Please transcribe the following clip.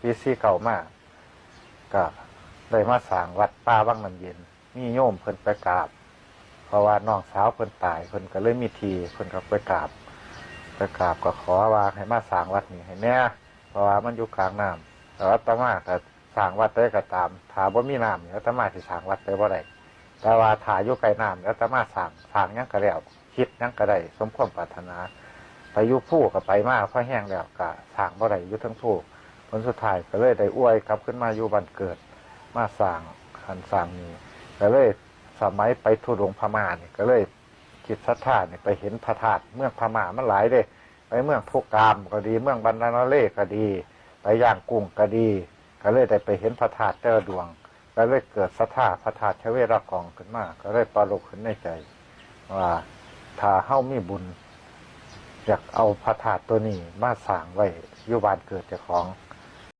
ปีซี่เก่ามากก็เลยมาสร้างวัดป่าวังน้ำเย็น มีโยมเพิ่นไปกราบ เพราะว่าน้องสาวเพิ่นตายเพิ่นก็เลยมีทีเพิ่นก็ไปกราบไปกราบก็ขอว่าให้มาสร้างวัดนี้ให้แน่เพราะว่ามันอยู่กลางน้ำแต่ว่าตมาก็สร้างวัดได้ก็ตามถ้าบ่มีน้ำเนี่ยตมาสิสร้างวัดได้บ่ได้แต่ว่าถ้าอยู่ไกลน้ำอาตมาสร้างสร้างยังก็แล้วคิดยังก็ได้สมความปรารถนาไปอยู่ผู้ก็ไปมากเพราะแห้งแล้วก็สร้างบ่ได้อยู่ทั้งผู้ ผลสุดท้ายก็เลยได้อวยกลับขึ้นมาอยู่บ้านเกิด มาสร้างคันสร้างนี้ก็เลยสมัยไปทุดงพม่าเนี่ยก็เลยคิดศรัทธาเนี่ยไปเห็นพระธาตุเมืองพม่ามันหลายเด้ไปเมืองพุกามก็ดี เมืองบรรณาเล่ก็ดี ไปย่างกุ้งก็ดี ก็เลยได้ไปเห็นพระธาตุเจ้าดวง ก็เลยเกิดศรัทธาพระธาตุชเวรากองขึ้นมาก็เลยปรารกขึ้นในใจว่าถ้าเฮ้ามีบุญอยากเอาพระธาตุตัวนี้มาสร้างไว้ยู่บ้านเกิดเจ้าของ